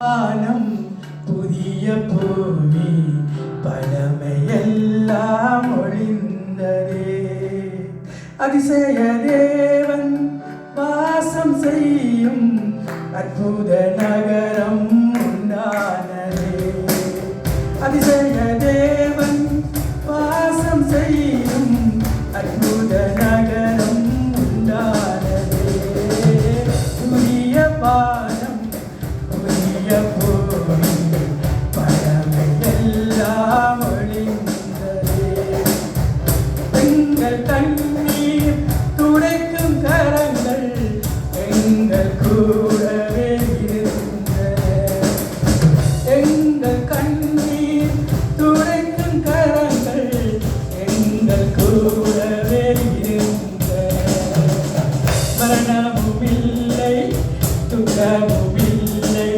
வானம் புதிய பூமி பழமையெல்லாம் ஒளிந்ததே அதிசய தேவன் வாசம் செய்யும் அற்புத துக்கமும் இல்லை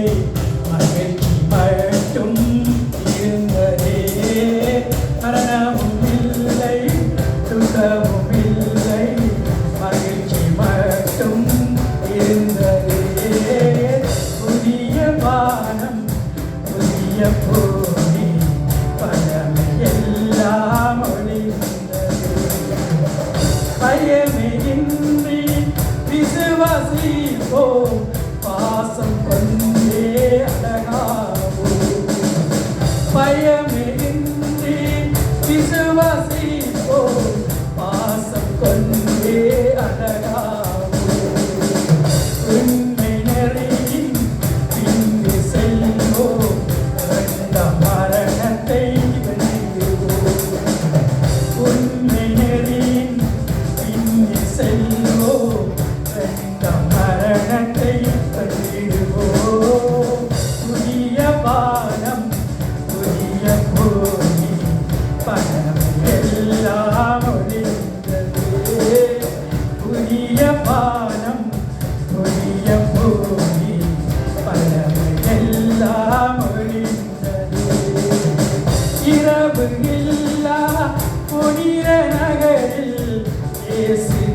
மகிழ்ச்சி மட்டும் இருந்ததே. மரணமும் இல்லை துக்கமும் இல்லை. மகிழ்ச்சி மட்டும் இருந்ததே. புதிய வானம் புதிய பூமி பழமையெல்லாம் ஒளிந்ததே பயமின்றி விசுவாசிப்போம். awesome for me. esquecer.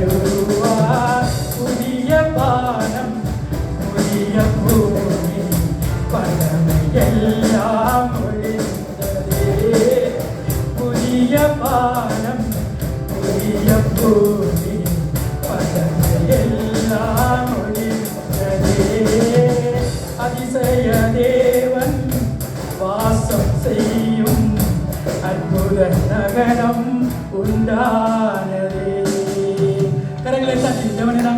இயேசு புதிய பானம் புதிய பூமி பழமையெல்லாம் ஒளிந்ததே புதிய பானம் புதிய பூமி பழமையெல்லாம் ஒளிந்ததே அதிசய தேவன் வாசம் செய்யும் அற்புத நகரம் உண்டானதே. de esta